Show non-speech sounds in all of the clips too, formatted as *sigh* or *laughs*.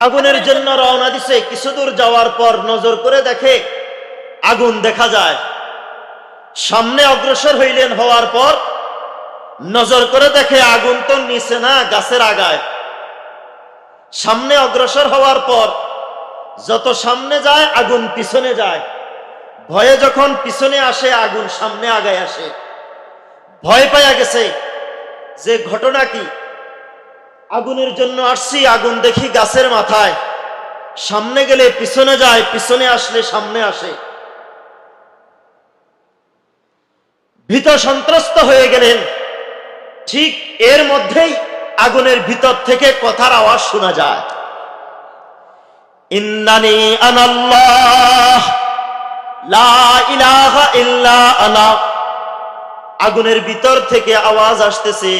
আগুনের জন্য রওনা দিছে, কিছু দূর যাওয়ার পর নজর করে দেখে আগুন দেখা যায়। সামনে অগ্রসর হইলেন হওয়ার পর নজর করে দেখে আগুন তো নিচে না, গাছের আগায়। সামনে অগ্রসর হওয়ার পর যত সামনে যায়, আগুন পিছনে যায়। ভয়ে যখন পিছনে আসে, আগুন সামনে আগায় আসে। ভয় পাইয়া গেছে যে ঘটনা কি? আগুনের জন্য আসছি, আগুন দেখি গাছের মাথায়। সামনে গেলে পিছনে যায়, পিছনে আসলে সামনে আসে। ভীত সন্ত্রস্ত হয়ে গেলেন। ঠিক এর মধ্যেই আগুনের ভিতর থেকে কথার আওয়াজ শোনা যায়। ইন্দানি আনাল্লাহ আগুনের ভিতর থেকে আওয়াজ আসতেছে।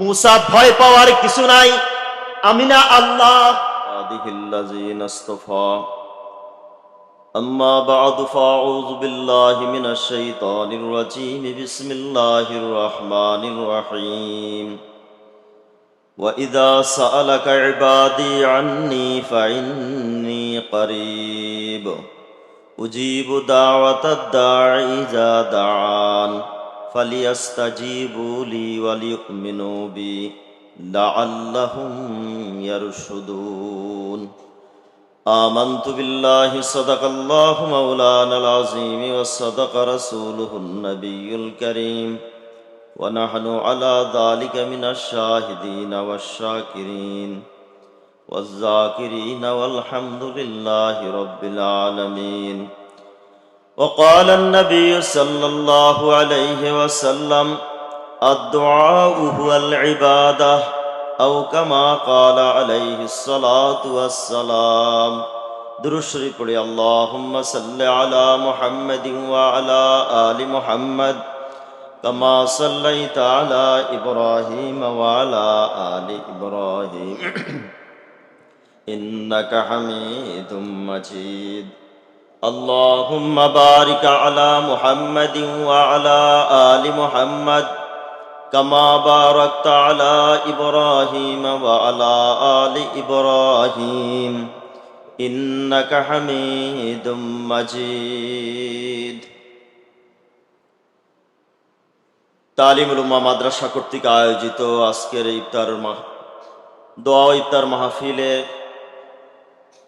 মুসা ভয় পাওয়ার কিছু নাই আমি না আল্লাহ عباده الذين اصطفى أما بعد فأعوذ بالله من الشيطان الرجيم بسم الله الرحمن الرحيم وإذا سألك عبادي عني فإني قريب أجيب دعوة الداعي إذا دعان فليستجيبوا لي وليؤمنوا بي لعلهم يرشدون آمنت بالله صدق الله مولانا العظيم وصدق رسوله النبي الكريم ونحن على ذلك من الشاهدين والشاكرين والذاكرين والحمد لله رب العالمين وقال النبي صلى الله عليه وسلم الدعاء هو العبادة أو كما قال عليه الصلاة والسلام. درشري قولي اللهم صل على محمد وعلى آل محمد كما صليت على إبراهيم وعلى آل إبراهيم. *clears throat* إنك حميد مجيد. اللهم بارك على محمد وعلى آل محمد كما باركت على إبراهيم وعلى آل إبراهيم إنك حميد مجيد তালিমুল উম্মা মাদ্রাসা কর্তৃক আয়োজিত আজকের ইফতার মাহ দোয়া ও ইফতার মাহফিলে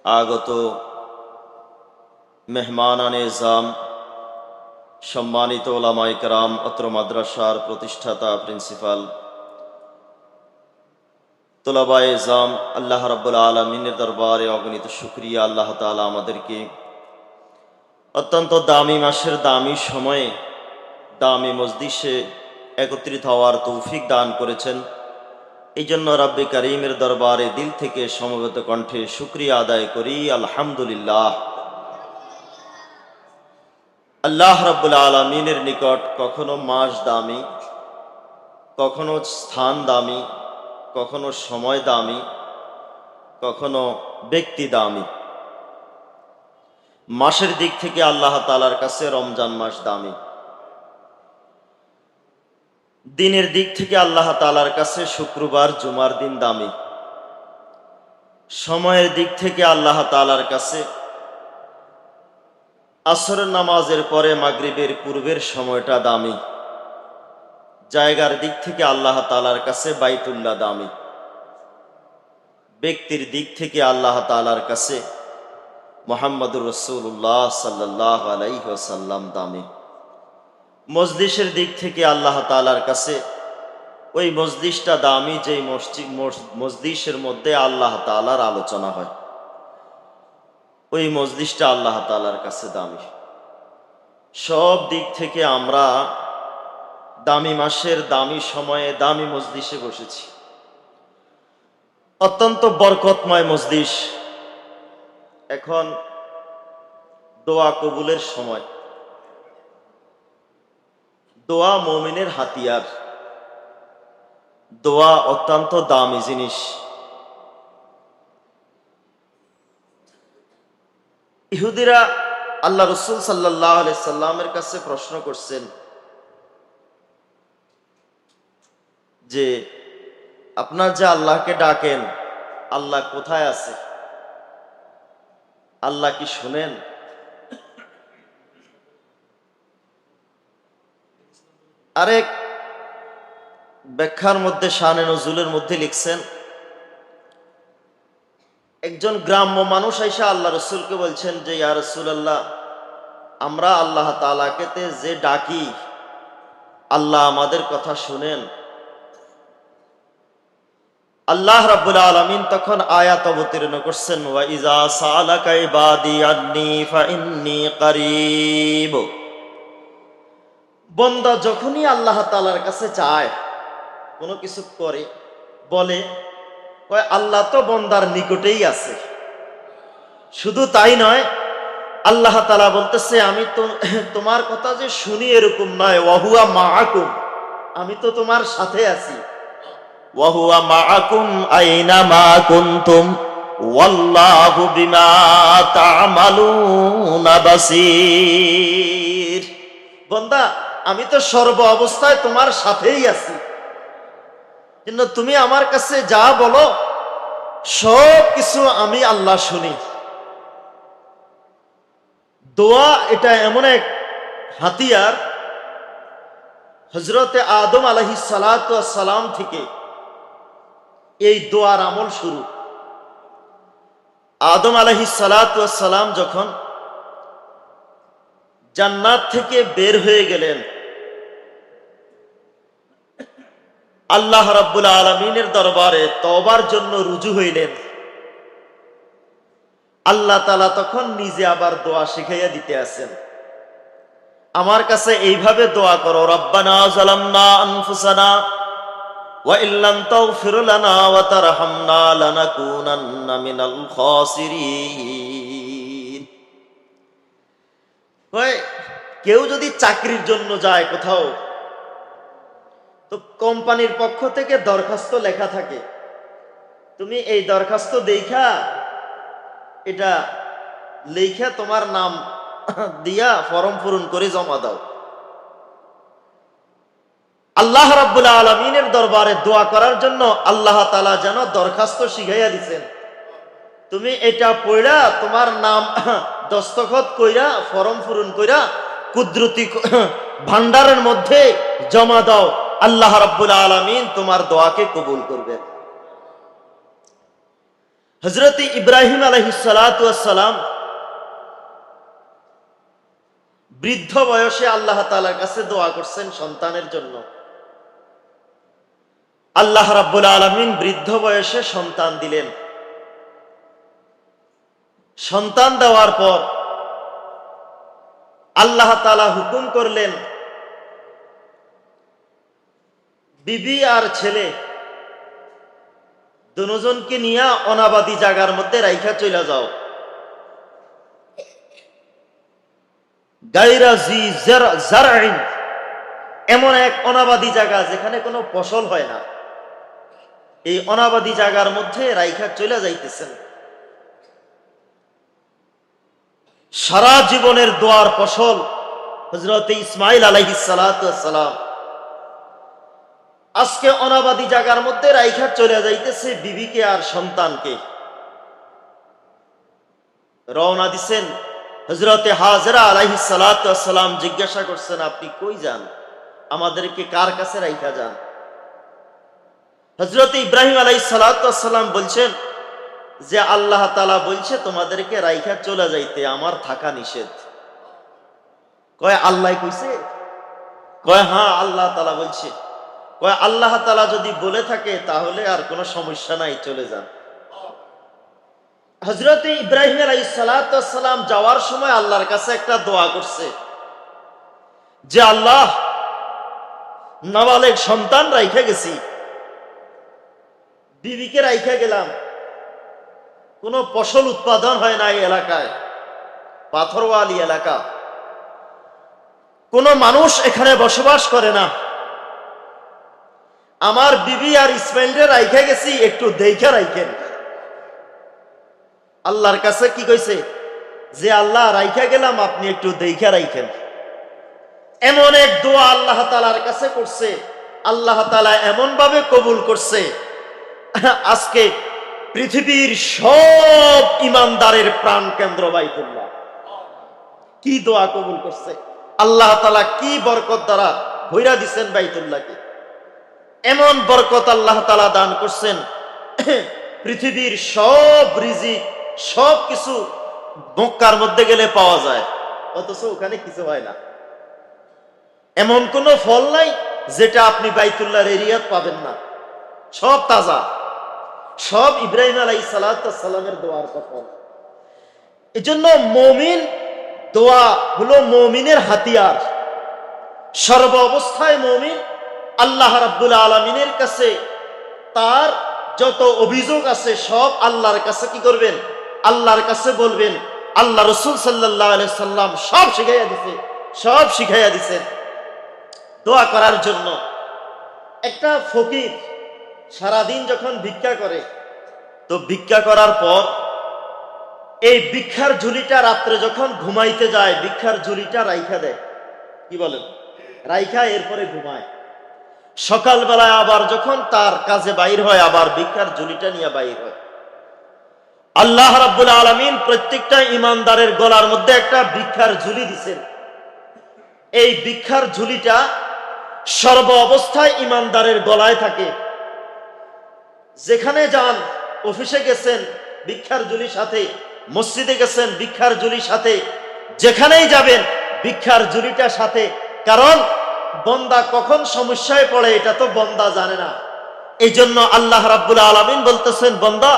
আগত মেহমানানে জাম, সম্মানিত ওলামাই কারাম অত্র মাদ্রাসার প্রতিষ্ঠাতা, প্রিন্সিপাল, তোলাবায় জাম, আল্লাহ রব্বুল আলমিনের দরবারে অগণিত শুক্রিয়া আল্লাহ তালা আমাদেরকে অত্যন্ত দামি মাসের দামি সময়ে, দামি মসজিষে একত্রিত হওয়ার তৌফিক দান করেছেন। এই জন্য রাব্বি করিমের দরবারে দিল থেকে সমবেত কণ্ঠে শুক্রিয়া আদায় করি, আলহামদুলিল্লাহ। আল্লাহ রাব্বুল আলমিনের নিকট কখনো মাস দামি, কখনো স্থান দামি, কখনো সময় দামি, কখনো ব্যক্তি দামি। মাসের দিক থেকে আল্লাহ তালার কাছে রমজান মাস দামি। দিনের দিক থেকে আল্লাহ তালার কাছে শুক্রবার, জুমার দিন দামি। সময়ের দিক থেকে আল্লাহ তালার কাছে আসরের নামাজের পরে মাগরিবের পূর্বের সময়টা দামি। জায়গার দিক থেকে আল্লাহ তালার কাছে বাইতুল্লাহ দামি। ব্যক্তির দিক থেকে আল্লাহ তালার কাছে মোহাম্মদুর রসুল্লাহ সাল্লাহ আলাইসাল্লাম দামি। মসজিষের দিক থেকে আল্লাহ তালার কাছে ওই মসজিষটা দামি যেই মসজিদ মসজিষের মধ্যে আল্লাহ তালার আলোচনা হয়। ওই মসজিষটা আল্লাহ তালার কাছে দামি। সব দিক থেকে আমরা দামি মাসের দামি সময়ে দামি মসজিষে বসেছি। অত্যন্ত বরকতময় মসজিষ এখন দোয়া কবুলের সময়। দোয়া মমিনের হাতিয়ার। দোয়া অত্যন্ত দামি জিনিস। ইহুদিরা আল্লাহ রসুল সাল্লাহ সাল্লামের কাছে প্রশ্ন করছেন যে, আপনার যে আল্লাহকে ডাকেন, আল্লাহ কোথায় আছে? আল্লাহ কি শুনেন? আরেক ব্যাখ্যার মধ্যে শানে নজরুলের মধ্যে লিখছেন একজন গ্রাম্য মানুষ আইসা আল্লাহ রসুলকে বলছেন যে, ইয়া রসুল আল্লাহ আমরা আল্লাহ তালাকেতে যে ডাকি, আল্লাহ আমাদের কথা শুনেন। আল্লাহ রাব্বুল আলামিন তখন আয়াত অবতীর্ণ করছেন, ওয়া ইজা বন্দা যখনই আল্লাহ তাআলার কাছে চায়, কোনো কিছু করে, বলে কয় আল্লাহ তো বন্দার নিকটেই আছে। শুধু তাই নয় আল্লাহ তালা বলতেছে আমি তো তোমার কথা যে শুনি এরকম নয়। ওয়াহুয়া মাআকুম আমি তো তোমার সাথে আছি। ওয়াহুয়া মাআকুম আইনামা কুনতুম ওয়াল্লাহু বিমা তা'মালুনা বাসীর। বন্দা আমি তো সর্ব অবস্থায় তোমার সাথেই আছি। কিন্তু তুমি আমার কাছে যা বলো, সব কিছু আমি আল্লাহ শুনি। দোয়া এটা এমন এক হাতিয়ার হজরতে আদম আলহি সালাম থেকে এই দোয়ার আমল শুরু। আদম আলহি সালাম যখন জান্নাত থেকে বের হয়ে গেলেন আল্লাহ রাব্বুল আলমিনের দরবারে তবার জন্য রুজু হইলেন। আল্লাহ তালা তখন নিজে আবার দোয়া শিখাইয়া দিতে আছেন। আমার কাছে এইভাবে দোয়া করো, রব্বানা কেউ যদি চাকরির জন্য যায় কোথাও তো কোম্পানির পক্ষ থেকে দরখাস্ত লেখা থাকে। তুমি এই দরখাস্ত দেখা, এটা লেখা তোমার নাম দিয়া ফর্ম পূরণ করে জমা দাও। আল্লাহ রাব্বুল আলমিনের দরবারে দোয়া করার জন্য আল্লাহ তালা যেন দরখাস্ত শিখাইয়া দিছেন। তুমি এটা পড়া তোমার নাম দস্তখত কইরা, ফর্ম পূরণ কইরা, কুদরতি ভান্ডারের মধ্যে জমা দাও। আল্লাহ রাব্বুল আলমিন তোমার দোয়াকে কবুল করবেন। হজরত ইব্রাহিম আলহিসালাম বৃদ্ধ বয়সে আল্লাহ তালার কাছে দোয়া করছেন সন্তানের জন্য। আল্লাহ রাব্বুল আলমিন বৃদ্ধ বয়সে সন্তান দিলেন। সন্তান দেওয়ার পর আল্লাহ তালা হুকুম করলেন বিবি আর ছেলে দুজনকে নিয়ে অনাবাদী জায়গার মধ্যে রাইখা চলে যাও। এমন এক অনাবাদী জায়গা যেখানে কোনো ফসল হয় না। এই অনাবাদী জায়গার মধ্যে রাইখা চলে যাইতেছেন। সারা জীবনের দোয়ার ফসল হজরত ইসমাইল আলাইহিস সালাম আজকে অনাবাদী জায়গার মধ্যে রাইখা চলে যাইতেছে বিবিকে আর সন্তানকে। রওনা দিছেন হজরতে হাজরা আলাইহি সালাম জিজ্ঞাসা করছেন, আপনি কই যান? আমাদেরকে কার কাছে রাইখা যান? হজরত ইব্রাহিম আলাই সালাম বলছেন, যে আল্লাহ তালা বলছে তোমাদেরকে রাইখা চলে যাইতে, আমার থাকা নিষেধ। কয়, আল্লাহ কইছে? কয় হ্যাঁ আল্লাহ তালা বলছে। আল্লাহ তালা যদি বলে থাকে, তাহলে আর কোনো সমস্যা নাই, চলে যান। হজরত ইব্রাহিম আলাই সালাম যাওয়ার সময় আল্লাহর কাছে একটা দোয়া করছে যে, আল্লাহ, নাবালেক সন্তান রাইখে গেছি। বিবিকে রাইখে গেলাম। কোনো ফসল উৎপাদন হয় না এই এলাকায়। পাথরওয়ালি এলাকা। কোনো মানুষ এখানে বসবাস করে না। আমার বিবি আর ইসমাইলরে রাইখে গেছি, একটু দেখে রাইখেন। আল্লাহর কাছে কি কইছে? যে আল্লাহ রাইখা গেলাম, আপনি একটু দেখে রাইখেন। এমন এক দোয়া আল্লাহ তালার কাছে করছে। আল্লাহ তালা এমন ভাবে কবুল করছে। আজকে পৃথিবীর সব ইমানদারের প্রাণ কেন্দ্র বাইতুল্লাহ। কি দোয়া কবুল করছে? আল্লাহ তালা কি বরকত দ্বারা ভৈরা দিচ্ছেন বাইতুল্লাহকে? এমন বরকত আল্লাহ তালা দান করছেন। *clears throat* পৃথিবীর সব রিজি সব কিছু মক্কার মধ্যে গেলে পাওয়া যায়। অথচ ওখানে কিছু হয় না। এমন কোন ফল নাই যেটা আপনি বাইতুল্লাহর এরিয়াত পাবেন না। সব তাজা। সব ইব্রাহিম আলাই সালামের দোয়ার ফল এজন্য মমিন দোয়া হলো মমিনের হাতিয়ার। সর্ব অবস্থায় মমিন আল্লাহ রাব্বুল আলমিনের কাছে তার যত অভিযোগ আছে সব আল্লাহর কাছে কি করবেন? আল্লাহর কাছে বলবেন, আল্লাহ রসুল সাল্লাম সব শিখাইয়া দিছে, সব শিখাইয়া দিছে দোয়া করার জন্য। একটা ফকির সারাদিন যখন ভিক্ষা করে, তো ভিক্ষা করার পর এই ভিক্ষার ঝুলিটা রাত্রে যখন ঘুমাইতে যায়, ভিক্ষার ঝুলিটা রাইখা দেয়। কি বলেন? রাইখা এরপরে ঘুমায়। সকালবেলায় আবার যখন তার কাজে বাইর হয়, আবার ভিক্ষার ঝুলিটা নিয়ে বাইর হয়। আল্লাহ রাব্বুল আলমিন প্রত্যেকটা ইমানদারের গলার মধ্যে একটা ভিক্ষার ঝুলি দিছেন। এই ভিক্ষার ঝুলিটা সর্ব অবস্থায় ইমানদারের গলায় থাকে। যেখানে যান, অফিসে গেছেন, ভিক্ষার ঝুলির সাথে, মসজিদে গেছেন, ভিক্ষার ঝুলির সাথে, যেখানেই যাবেন, ভিক্ষার ঝুলিটার সাথে। কারণ বন্দা কখন সমস্যায় পড়ে এটা তো বন্দা জানে না। এই জন্য আল্লাহ রাব্বুল আলমিন বলতেছেন বন্দা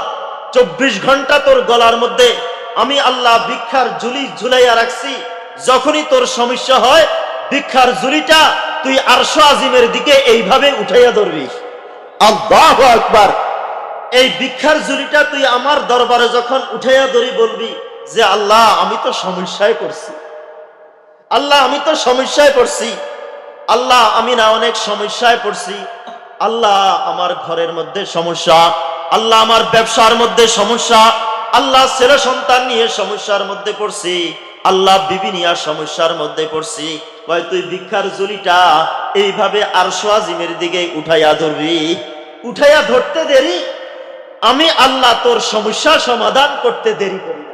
চব্বিশ ঘণ্টা তোর গলার মধ্যে আমি আল্লাহ ভিক্ষার ঝুলি ঝুলাইয়া রাখছি। যখনই তোর সমস্যা হয় ভিক্ষার ঝুলিটা তুই আরশো আজিমের দিকে এইভাবে উঠাইয়া ধরবি। আল্লাহ আকবার। এই ভিক্ষার ঝুলিটা তুই আমার দরবারে যখন উঠাইয়া ধরি বলবি যে আল্লাহ আমি তো সমস্যায় পড়ছি। আল্লাহ আমি তো সমস্যায় পড়ছি। আল্লাহ, আমি না অনেক সমস্যায় পড়ছি। আল্লাহ আমার ঘরের মধ্যে সমস্যা। আল্লাহ আমার ব্যবসার মধ্যে সমস্যা। আল্লাহ ছেলে সন্তান নিয়ে সমস্যার মধ্যে পড়ছি। আল্লাহ বিবি নিয়ে সমস্যার মধ্যে পড়ছি। কয়, তুই ভিক্ষার জুলিটা এইভাবে আর সোয়াজিমের দিকে উঠাইয়া ধরবি? উঠাইয়া ধরতে দেরি? আমি আল্লাহ তোর সমস্যা সমাধান করতে দেরি করি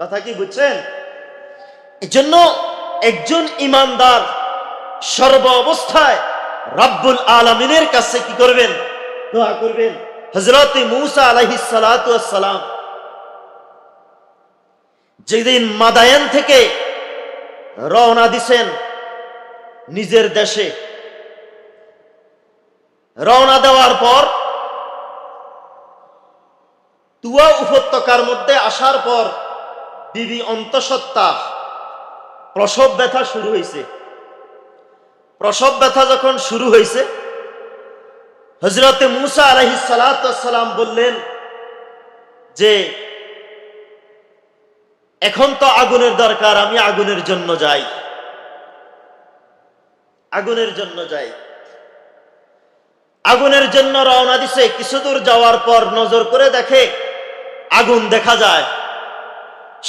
কথা কি বুঝছেন? এজন্য একজন ইমানদার সর্ব অবস্থায় রব্বুল আলমিনের কাছে কি করবেন? দোয়া করবেন। হজরত মুসা আলহি সালাম যেদিন মাদায়ান থেকে রওনা দিছেন নিজের দেশে। রওনা দেওয়ার পর তুয়া উপত্যকার মধ্যে আসার পর বিবি অন্তঃসত্ত্বা প্রসব ব্যথা শুরু হয়েছে প্রসব ব্যথা যখন শুরু হয়েছে হজরতে মুসা আলহি সালাম বললেন যে, এখন তো আগুনের দরকার, আমি আগুনের জন্য যাই। আগুনের জন্য যাই। আগুনের জন্য রওনা দিছে, কিছু দূর যাওয়ার পর নজর করে দেখে আগুন দেখা যায়।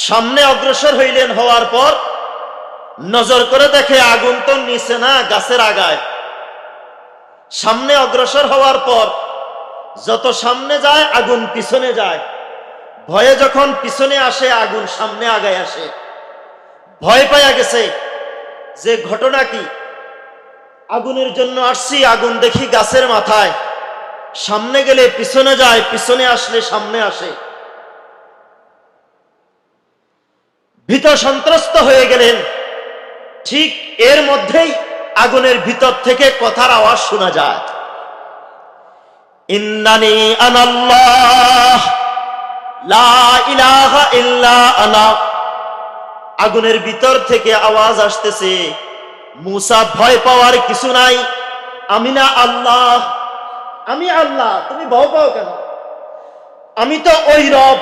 সামনে অগ্রসর হইলেন হওয়ার পর নজর করে দেখে আগুন তো নিচে না, গাছের আগায়। সামনে অগ্রসর হওয়ার পর যত সামনে যায়, আগুন পিছনে যায়। ভয়ে যখন পিছনে আসে, আগুন সামনে আগায় আসে। ভয় পাইয়া গেছে যে ঘটনা কি? আগুনের জন্য আসছি, আগুন দেখি গাছের মাথায়। সামনে গেলে পিছনে যায়, পিছনে আসলে সামনে আসে। ভীত সন্ত্রস্ত হয়ে গেলেন। ঠিক এর মধ্যেই আগুনের ভিতর থেকে কথার আওয়াজ শোনা যায়। ইন্নানি আনাল্লাহ, লা ইলাহা ইল্লা আনা। আগুনের ভিতর থেকে আওয়াজ আসতেছে, মুসা ভয় পাওয়ার কিছু নাই। আমি না আল্লাহ, আমি আল্লাহ, তুমি ভয় পাও কেন? আমি তো ওই রব,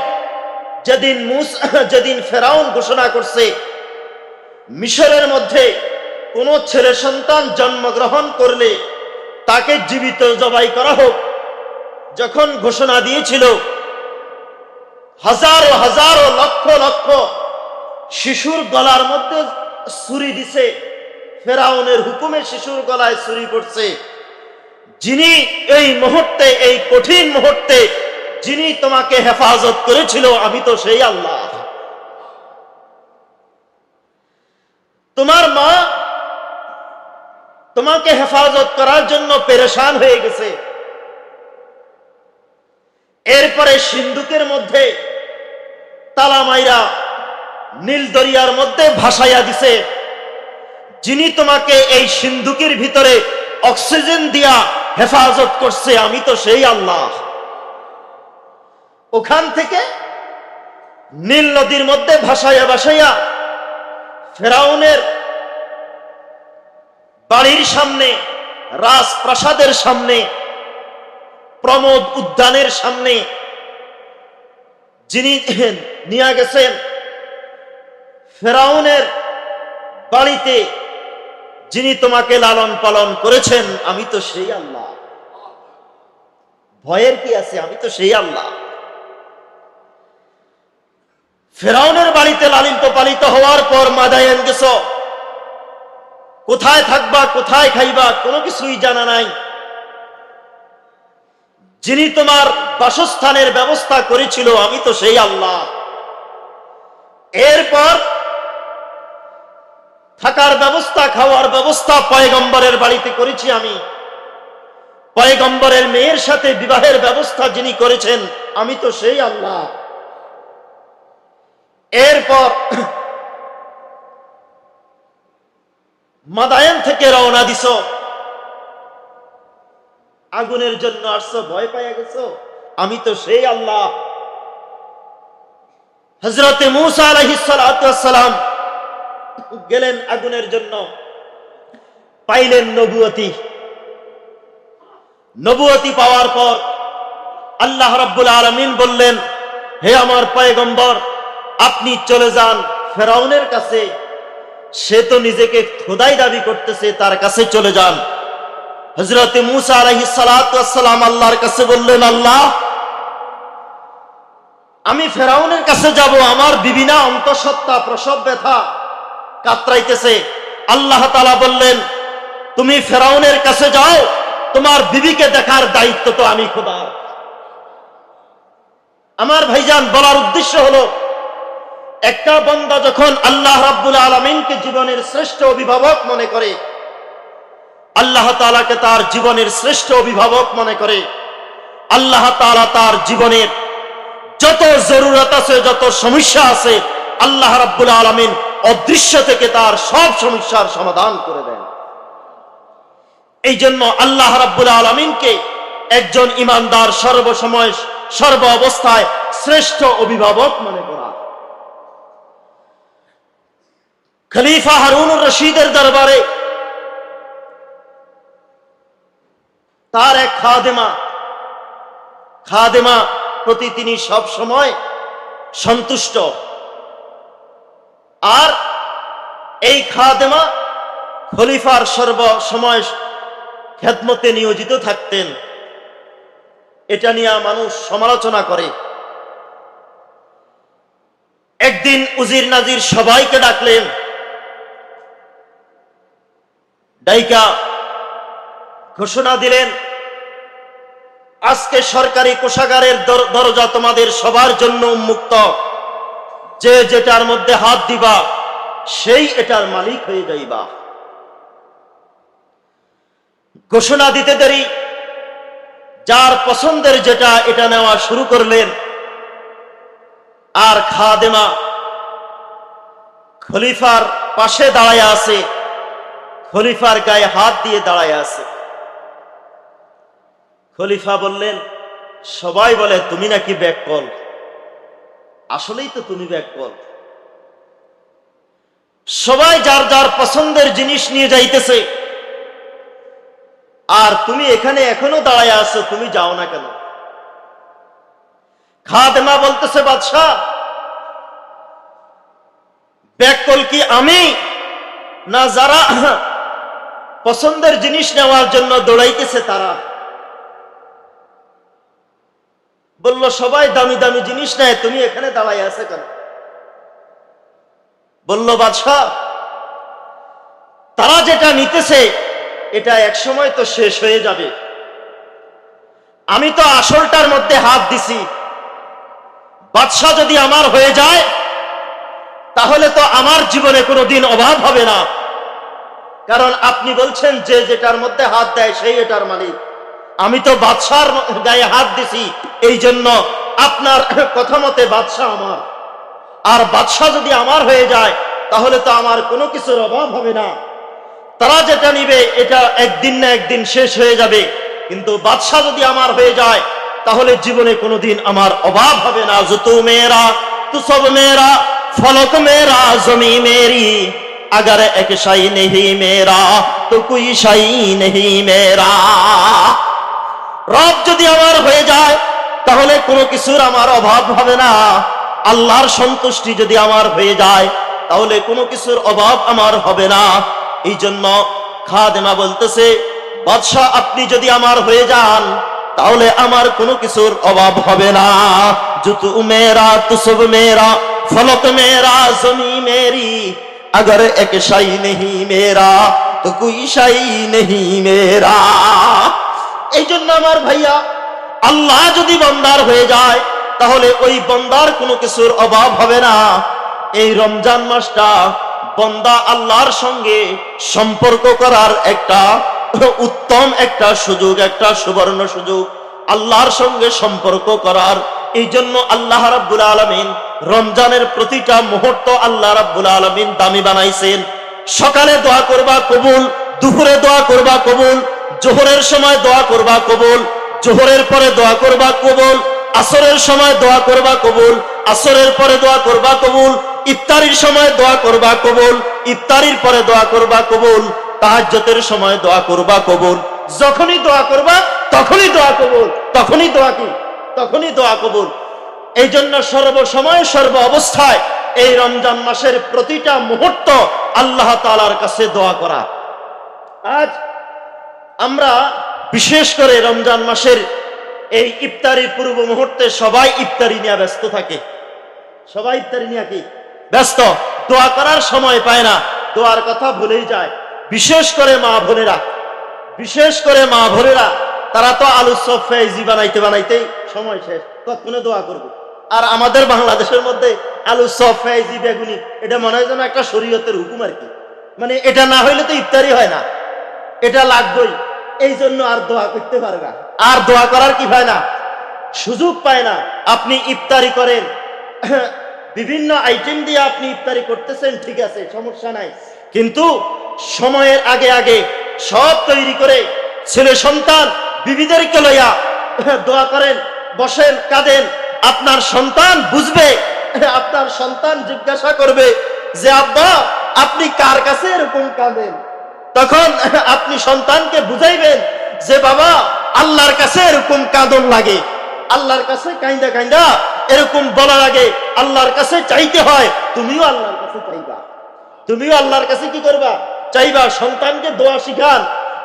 যেদিন মুস যেদিন ফেরাউন ঘোষণা করছে মিশরের মধ্যে কোন ছেলে সন্তান জন্মগ্রহণ করলে তাকে জীবিত জবাই করা হোক। যখন ঘোষণা দিয়েছিল, হাজারো হাজারো লক্ষ লক্ষ শিশুর গলার মধ্যে ছুরি দিছে, ফেরাউনের হুকুমে শিশুর গলায় ছুরি পড়ছে। যিনি এই মুহূর্তে, এই কঠিন মুহূর্তে, যিনি তোমাকে হেফাজত করেছিল, আমি তো সেই আল্লাহ। তোমার মা তোমাকে হেফাজত করার জন্য পেরেশান হয়ে গেছে। এরপরে সিন্ধুকের মধ্যে তালামাইরা নীল দরিয়ার মধ্যে ভাসাইয়া দিছে। যিনি তোমাকে এই সিন্ধুকের ভিতরে অক্সিজেন দিয়া হেফাজত করছে, আমি তো সেই আল্লাহ। ওখান থেকে নীল নদীর মধ্যে ভাসাইয়া ভাসাইয়া ফেরাউনের বাড়ির সামনে, রাজপ্রাসাদের সামনে, প্রমোদ উদ্যানের সামনে যিনি নিয়ে গেছেন, ফেরাউনের বাড়িতে যিনি তোমাকে লালন পালন করেছেন, আমি তো সেই আল্লাহ। ভয়ের কি আছে? আমি তো সেই আল্লাহ। ফেরাউনের বাড়িতে লালিত পালিত হওয়ার পর মাদায়ান গেছ কোথায় থাকবা, কোথায় খাইবা, কোনো কিছুই জানা নাই। যিনি তোমার বাসস্থানের ব্যবস্থা করেছিল, আমি তো সেই আল্লাহ। এরপর থাকার ব্যবস্থা, খাওয়ার ব্যবস্থা পয়গম্বরের বাড়িতে করেছি আমি। পয়গম্বরের মেয়ের সাথে বিবাহের ব্যবস্থা যিনি করেছেন, আমি তো সেই আল্লাহ। এরপর মাদায়ন থেকে রওনা দিছ। আগুনের জন্য আসছো, ভয় পাইয়া গেছো। আমি তো সেই আল্লাহ। হজরতে মুসা আলহিসাম গেলেন আগুনের জন্য। পাইলেন নবুয়তি। নবুয়তি পাওয়ার পর আল্লাহ রাব্বুল আলমিন বললেন, হে আমার পয়গম্বর আপনি চলে যান ফেরাউনের কাছে। সে তো নিজেকে খোদাই দাবি করতেছে, তার কাছে চলে যান। হজরত মুসা আলহি সালাম আল্লাহর কাছে বললেন, আল্লাহ, আমি ফেরাউনের কাছে যাব, আমার বিবিনা অন্তঃসত্ত্বা, প্রসব ব্যথা কাতরাইতেছে। আল্লাহ তালা বললেন, তুমি ফেরাউনের কাছে যাও, তোমার বিবিকে দেখার দায়িত্ব তো আমি খোদা আমার ভাইজান, বলার উদ্দেশ্য হলো একটা বন্দা যখন আল্লাহ রাব্বুল আলমিনকে জীবনের শ্রেষ্ঠ অভিভাবক মনে করে, আল্লাহ তালাকে তার জীবনের শ্রেষ্ঠ অভিভাবক মনে করে, আল্লাহ তালা তার জীবনের যত জরুরত আছে, যত সমস্যা আছে, আল্লাহ রাব্বুল আলমিন অদৃশ্য থেকে তার সব সমস্যার সমাধান করে দেন। এই জন্য আল্লাহ রাব্বুল আলমিনকে একজন ইমানদার সর্বসময়, সর্ব অবস্থায় শ্রেষ্ঠ অভিভাবক মনে করা। খলিফা হারুন রশিদের দরবারে। তার এক খাদেমা খাদেমা প্রতি তিনি সব সময় সন্তুষ্ট। আর এই খাদেমা খলিফার সর্ব সময় খেদমতে নিয়োজিত থাকতেন। এটা নিয়ে মানুষ সমালোচনা করে। একদিন উজির নাজির সবাইকে ডাকলেন ডাইকা ঘোষণা দিলেন, আজকে সরকারি কোষাগারের দর- দরজা তোমাদের সবার জন্য উন্মুক্ত। যে যেটার মধ্যে হাত দিবা, সেই এটার মালিক হয়ে যাইবা। ঘোষণা দিতে দেরি, যার পছন্দের যেটা, এটা নেওয়া শুরু করলেন। আর খাদেমা খলিফার পাশে দাঁড়ায় আছে। খলিফার গায়ে হাত দিয়ে দাঁড়ায় আছে। খলিফা বললেন, সবাই বলে, তুমি নাকি ব্যাককল? আসলেই তো তুমি ব্যাককল। সবাই যার যার পছন্দের জিনিস নিয়ে যাইতেছে। আর তুমি এখানে এখনও দাঁড়ায় আছো, তুমি যাও না কেন? খাদেমা বলতেছে, বাদশাহ, ব্যাককল কি আমি? না যারা পছন্দের জিনিস নেওয়ার জন্য দৌড়াইতেছে তারা। বলল, সবাই দামি দামি জিনিস নেয়, তুমি এখানে দাঁড়াই আছে কেন? বলল, বাদশাহ, তারা যেটা নিতেছে, এটা এক সময় তো শেষ হয়ে যাবে। আমি তো আসলটার মধ্যে হাত দিছি। বাদশাহ যদি আমার হয়ে যায়, তাহলে তো আমার জীবনে কোনো দিন অভাব হবে না। কারণ আপনি বলছেন যে যেটার মধ্যে হাত দেয় সেই এটার মালিক। আমি তো বাদশার গায়ে হাত দিছি এই জন্য আপনার কথা মতে বাদশাহ আমার। আর বাদশাহ যদি আমার হয়ে যায়, তাহলে তো আমার কোনো কিছুর অভাব হবে না। তারা যেটা নিবে, এটা একদিন না একদিন শেষ হয়ে যাবে। কিন্তু বাদশাহ যদি আমার হয়ে যায়, তাহলে জীবনে কোনোদিন আমার অভাব হবে না। জুতু মেয়েরা, তু সব মেয়েরা, ফলক মেয়েরা, জমি মেরি। अगर एक शाही नहीं मेरा तो कोई शाही नहीं मेरा রব যদি আমার হয়ে যায় তাহলে কোনো কিছুর আমার অভাব হবে না আল্লাহর সন্তুষ্টি যদি আমার হয়ে যায় তাহলে কোনো কিছুর অভাব আমার হবে না এই জন্য খাদেমা বলতেছে বাদশাহ আপনি যদি আমার হয়ে যান তাহলে আমার কোনো কিছুর অভাব হবে না জুতু মেরা তুসব মেরা ফলক মেরা জমি মেরি अगर एक शाही नहीं मेरा तो कोई शाही नहीं मेरा এই জন্য আমার ভাইয়া আল্লাহ যদি বন্দার হয়ে যায় তাহলে ওই বন্দার কোনো কিছুর অভাব হবে না এই রমজান মাসটা বন্দা আল্লাহর সঙ্গে সম্পর্ক করার একটা উত্তম একটা সুযোগ একটা সুবর্ণ সুযোগ আল্লাহর সঙ্গে সম্পর্ক করার এই জন্য আল্লাহ রাব্বুল আলমিন রমজানের প্রতিটা মুহূর্ত আল্লাহ রাব্বুল আলমিন দামি বানাইছেন। সকালে দোয়া করবা কবুল, দুপুরে দোয়া করবা কবুল, জোহরের সময় দোয়া করবা কবুল, জোহরের পরে দোয়া করবা কবুল, আসরের সময় দোয়া করবা কবুল, আসরের পরে দোয়া করবা কবুল, ইফতারির সময় দোয়া করবা কবুল, ইফতারির পরে দোয়া করবা কবুল তাহাজ্জতের সময় দোয়া করবা কবুল। যখনই দোয়া করবা, তখনই দোয়া কবুল, তখনই দোয়া কি? তখনই দোয়া কবুল। এই জন্য সর্বসময় সর্ব অবস্থায় এই রমজান মাসের প্রতিটা মুহূর্ত আল্লাহ তালার কাছে দোয়া করা। আজ আমরা বিশেষ করে রমজান মাসের এই ইফতারির পূর্ব মুহূর্তে সবাই ইফতারি নিয়ে ব্যস্ত থাকে। সবাই ইফতারি নিয়ে কি? ব্যস্ত। দোয়া করার সময় পায় না। দোয়ার কথা ভুলেই যায়। বিশেষ করে মা বোনেরা। বিশেষ করে মা বোনেরা, তারা তো আলু সব ফেজি বানাইতে বানাইতেই সময় শেষ। কখনো দোয়া করব? আর আমাদের বাংলাদেশের মধ্যে আলু সব ফেজি, বেগুনি, এটা মনে হয় যেন একটা শরীয়তের হুকুম আর কি। মানে এটা না হইলে তো ইফতারি হয় না। এটা লাগবেই। এই জন্য আর দোয়া করতে পারবে আর দোয়া করার কি হয় না? সুযোগ পায় না। আপনি ইফতারি করেন। বিভিন্ন আইটেম দিয়ে আপনি ইফতারি করতেছেন, ঠিক আছে, সমস্যা নাই। কিন্তু সময়ের আগে আগে সব তৈরি করে ছেলে সন্তান, বিবিদেরকে লইয়া দোয়া করেন, বসেন, কাঁদেন। আপনার সন্তান বুঝবে, আপনার সন্তান জিজ্ঞাসা করবে যে, আব্বা, আপনি কার কাছে এরকম কাঁদেন? তখন আপনি সন্তানকে বুঝাইবেন যে, বাবা, আল্লাহর কাছে এরকম কাঁদন লাগে। আল্লাহর কাছে কাইন্দা কাইন্দা এরকম বলা লাগে, আল্লাহর কাছে চাইতে হয়, তুমিও আল্লাহর কাছে চাইবা। তুমিও আল্লাহর কাছে কি করবা? চাইবা সন্তানকে দোয়া শিখান।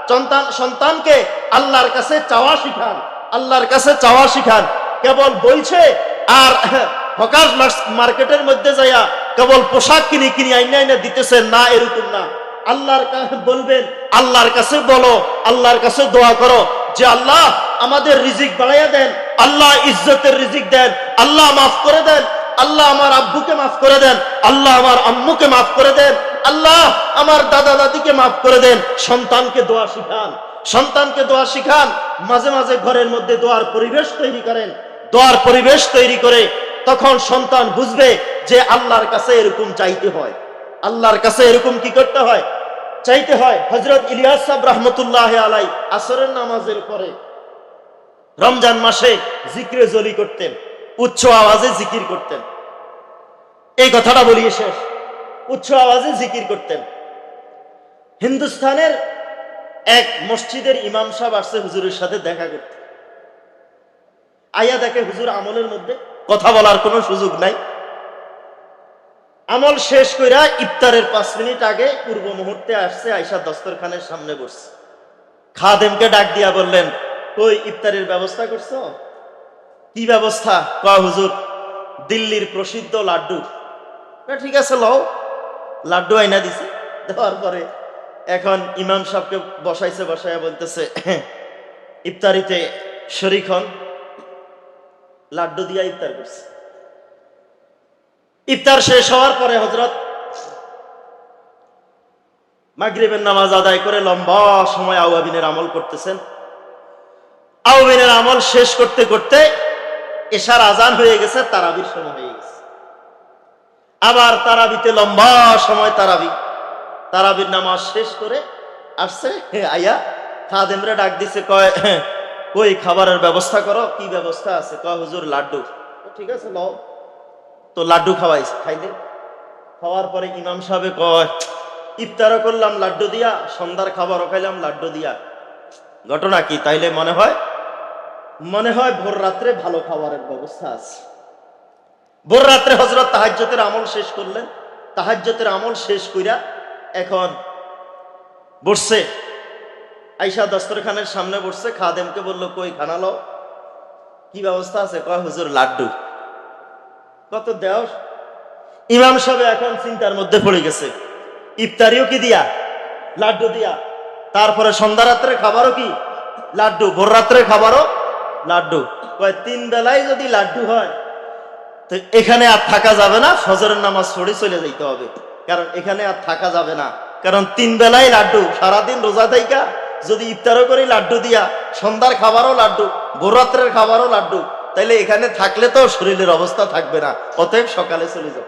সন্তান, সন্তানকে আল্লাহর কাছে চাওয়া শিখান। আল্লাহর কাছে চাওয়া শিখান। কেবল বলছে আর হকার মার্কেটের মধ্যে যাইয়া কেবল পোশাক কিনে কিনে আইনে আইনে দিতেছেন না, এরকম না। আল্লাহর কাছে বলবেন, আল্লাহর কাছে বলো, আল্লাহর কাছে দোয়া করো যে আল্লাহ আমাদের রিজিক বাড়াইয়া দেন, আল্লাহ ইজ্জতের রিজিক দেন, আল্লাহ মাফ করে দেন, আল্লাহ আমার আব্বুকে মাফ করে দেন, আল্লাহ আমার আম্মুকে মাফ করে দেন, আল্লাহ আমার দাদা দাদিকে মাফ করে দেন। সন্তানকে দোয়া শিখান, সন্তানকে দোয়া শিখান, মাঝে মাঝে ঘরের মধ্যে দোয়ার পরিবেশ তৈরি করেন। দোয়ার পরিবেশ তৈরি করে, তখন সন্তান বুঝবে যে আল্লাহর কাছে এরকম চাইতে হয়। আল্লাহর কাছে এরকম কি করতে হয়? চাইতে হয়। হজরত ইলিয়াস সাহেব রহমতুল্লাহ আলাই আসরের নামাজের পরে রমজান মাসে জিক্রে জলি করতেন, উচ্চ আওয়াজে জিকির করতেন। এই কথাটা বলিয়ে শেষ। উচ্চ আওয়াজে জিকির করতেন। হিন্দুস্তানের এক মসজিদের ইমাম সাহেব আসছে হুজুরের সাথে দেখা করতে। আয়া দেখে হুজুর আমলের মধ্যে কথা বলার কোনো সুযোগ নাই। আমল শেষ কইরা ইফতারের পাঁচ মিনিট আগে পূর্ব মুহূর্তে আসছে আয়সা দস্তরখানের সামনে বসছে। খাদেমকে ডাক দিয়া বললেন ওই ইফতারের ব্যবস্থা করছ? কি ব্যবস্থা? কা হুজুর, দিল্লির প্রসিদ্ধ লাড্ডু। ঠিক আছে, লও। লাড্ডু আইনা দিছে। দেওয়ার পরে এখন ইমাম সাহেবকে বসাইছে, বসাইয়া বলতেছে, ইফতারিতে শরিক হন। লাড্ডু দিয়া ইফতার করছে। ইফতার শেষ হওয়ার পরে হজরত মাগরিবের নামাজ আদায় করে লম্বা সময় আউয়াবিনের আমল করতেছেন। আউয়াবিনের আমল শেষ করতে করতে এশার আজান হয়ে গেছে, তারাবির সময় হয়ে গেছে। আবার তারাবিতে লম্বা সময় তারাবি। তারাবির নামাজ শেষ করে আসছে আয়া, খাদেমরে ডাক দিছে, কয় কই খাবারের ব্যবস্থা করো কি ব্যবস্থা আছে? কয় হুজুর লাড্ডু। ঠিক আছে লও তো লাড্ডু খাওয়াইছে খাইলে? খাওয়ার পরে ইমাম সাহেব কয় ইফতারও করলাম লাড্ডু দিয়া সন্ধ্যার খাবারও খাইলাম লাড্ডু দিয়া। ঘটনা কি? তাইলে মনে হয় মনে হয় ভোর রাত্রে ভালো খাবারের ব্যবস্থা আছে। ভোর রাত্রে হজরত তাহাজ্যতের আমল শেষ করলেন। তাহাজ্যতের আমল শেষ কইরা এখন বসছে। আইসা দস্তরখানের সামনে বসছে, খাদেমকে বলল, কই খানা লও? কি ব্যবস্থা আছে? কয়, হুজুর, লাড্ডু। কত দেও ইমাম সাহেব এখন চিন্তার মধ্যে পড়ে গেছে। ইফতারিও কি দিয়া? লাড্ডু দিয়া। তারপরে সন্ধ্যা রাত্রে খাবারও কি? লাড্ডু। ভোর রাত্রে খাবারও লাড্ডু। কয়, তিন বেলায় যদি লাড্ডু হয়, তো এখানে আর থাকা যাবে না, ফজরের নামাজ ছড়ে চলে যাইতে হবে। কারণ এখানে আর থাকা যাবে না। কারণ তিন বেলায় লাড্ডু, সারাদিন রোজা থাইকা যদি ইফতারও করি লাড্ডু দিয়া সন্ধ্যার খাবারও লাড্ডু ভোররাত্রের খাবারও লাড্ডু তাইলে এখানে থাকলে তো শরীরের অবস্থা থাকবে না অতএব সকালে চলে যাও।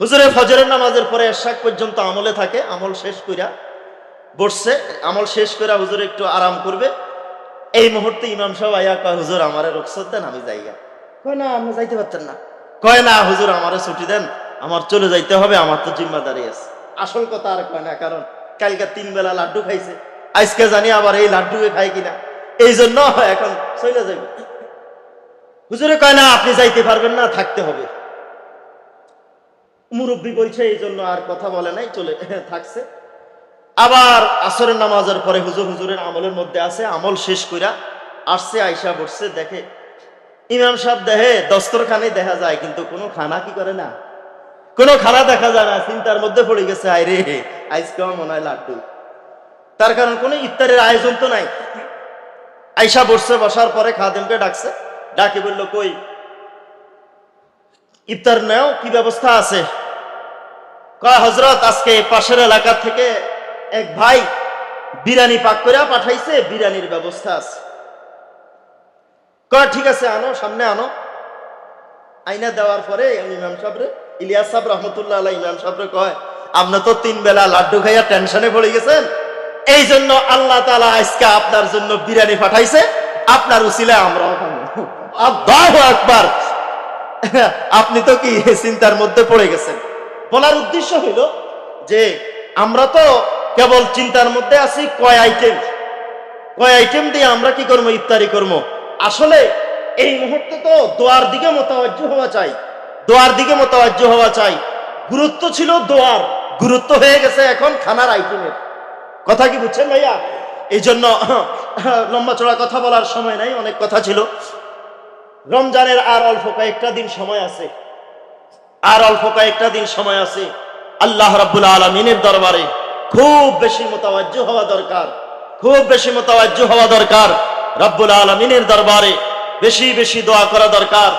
হুজুরে ফজরের নামাজের পরে এরশাক পর্যন্ত আমলে থাকে আমল শেষ কইরা বসছে আমল শেষ কইরা হুজুর একটু আরাম করবে। এই মুহূর্তে ইমাম সাহেব আয়া কয় হুজুর আমারে রুখসত দেন আমি যাইগা। কয় না আপনি যাইতে পারতেন না। কয় না হুজুর আমারে ছুটি দেন আমার চলে যাইতে হবে আমার তো জিম্মাদারি আছে। আসল কথা আর কয় না কারণ কালকে তিন বেলা লাড্ডু খাইছে। আজকে জানি আবার এই লাড্ডু খাই কিনা। এই জন্য এখন চলে যাবে হুজুরে কয়, না, আপনি যাইতে পারবেন না, থাকতে হবে। মুরব্বী বলছে, এই জন্য আর কথা বলে নাই, চলে *laughs* থাকছে। আবার আসরের নামাজের পরে হুজুর হুজুরের আমলের মধ্যে আছে, আমল শেষ কইরা আসছে, আইসা বসছে, দেখে। ইমাম সাহেব দেখে, দস্তরখানে দেখা যায়, কিন্তু কোনো খানা কি করে না? কোনো খানা দেখা যায় না, চিন্তার মধ্যে পড়ে গেছে আই রে আইসকেও মনে হয় লাড্ডু। তার কারণ কোনো ইফতারের আয়োজন তো নাই। আইসা বসছে, বসার পরে খাদেমকে ডাকছে। ডাকে বলল, কই, ইফতার নেও, কি ব্যবস্থা আছে? কয় হজরত আজকে পাশের এলাকা থেকে এক ভাই বিরিয়ানি পাক করে পাঠাইছে, বিরিয়ানির ব্যবস্থা আছে। কয়, ঠিক আছে, আনো, সামনে আনো। আইনা দেওয়ার পরে আমি ইমাম সাহেবরে ইলিয়াস সাহেব রহমতুল্লাহ আল্লাহ ইমাম সাহেবরে কয়, আপনি তো তিন বেলা লাড্ডু খাইয়া টেনশনে পড়ে গেছেন? এই জন্য আল্লাহ তালা আজকে আপনার জন্য বিরিয়ানি পাঠাইছে। আপনার উচিলে আল্লাহু আপনি তো কি চিন্তার মধ্যে পড়ে গেছেন? বলার উদ্দেশ্য হইল যে, আমরা তো কেবল চিন্তার মধ্যে আছি, কয় আইটেম? কয় আইটেম দিয়ে আমরা কি করব? ইফতারি করব? আসলে এই মুহূর্তে তো দোয়ার দিকে মোতাবজ্জ হওয়া চাই। দোয়ার দিকে মোতাবজ্জ হওয়া চাই। গুরুত্ব ছিল দোয়ার। গুরুত্ব হয়ে গেছে এখন খানার আইটেমের। কথা কি বুঝছেন ভাইয়া? এই জন্য লম্বা চড়া কথা বলার সময় নাই, অনেক কথা ছিল। রমজানের আর অল্প কয়েকটা দিন সময় আছে। আর অল্প কয়েকটা দিন সময় আছে। আল্লাহ রাব্বুল আলমিনের দরবারে খুব বেশি মোতাবাজ্য হওয়া দরকার। খুব বেশি মোতাবাজ্য হওয়া দরকার। রব্বুল আলমিনের দরবারে বেশি বেশি দোয়া করা দরকার।